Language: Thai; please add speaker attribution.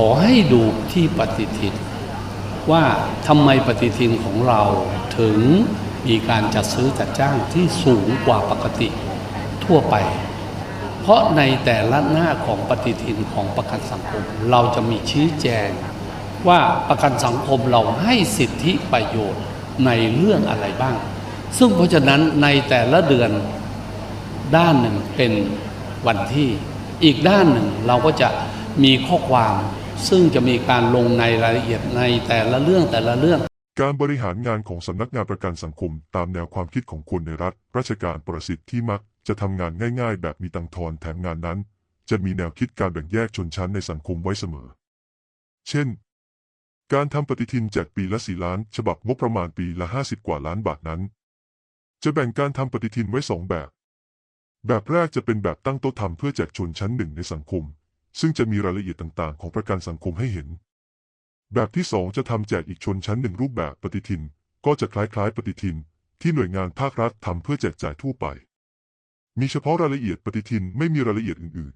Speaker 1: ขอให้ดูที่ปฏิทิน ว่าทำไมปฏิทินของเราถึงมีการจัดซื้อจัดจ้างที่สูงกว่าปกติทั่วไป เพราะในแต่ละหน้าของปฏิทินของประกันสังคม เราจะมีชี้แจง ว่าประกันสังคมเราให้สิทธิประโยชน์ในเรื่องอะไรบ้าง ซึ่งเพราะฉะนั้นในแต่ละเดือนด้านหนึ่งเป็นวันที่ อีกด้านหนึ่งเราก็จะมีข้อความ ซึ่งจะมีการลงในรายละเอียดในแต่ละเรื่องแต่ละเรื่อง
Speaker 2: การบริหารงานของสำนักงานประกันสังคม ตามแนวความคิดของคนในรัฐ ราชการประสิทธิ์ที่มักจะทำงานง่ายๆ แบบมีตังทอนแถมงานนั้น จะมีแนวคิดการแบ่งแยกชนชั้นในสังคมไว้เสมอ เช่น การทำปฏิทินแจกปีละสี่ล้าน ฉบับงบประมาณปีละห้าสิบกว่าล้านบาทนั้น จะแบ่งการทำปฏิทินไว้สองแบบ แบบแรกจะเป็นแบบตั้งโต๊ะทำเพื่อแจกชนชั้นหนึ่งในสังคม ซึ่งจะมีรายละเอียดต่างๆ ของประกันสังคมให้เห็น แบบที่สองจะทำแจกอีกชนชั้นหนึ่งรูปแบบปฏิทิน ก็จะคล้ายๆ ปฏิทิน ที่หน่วยงานภาครัฐทำเพื่อแจกจ่ายทั่วไป มีเฉพาะรายละเอียดปฏิทินไม่มีรายละเอียดอื่น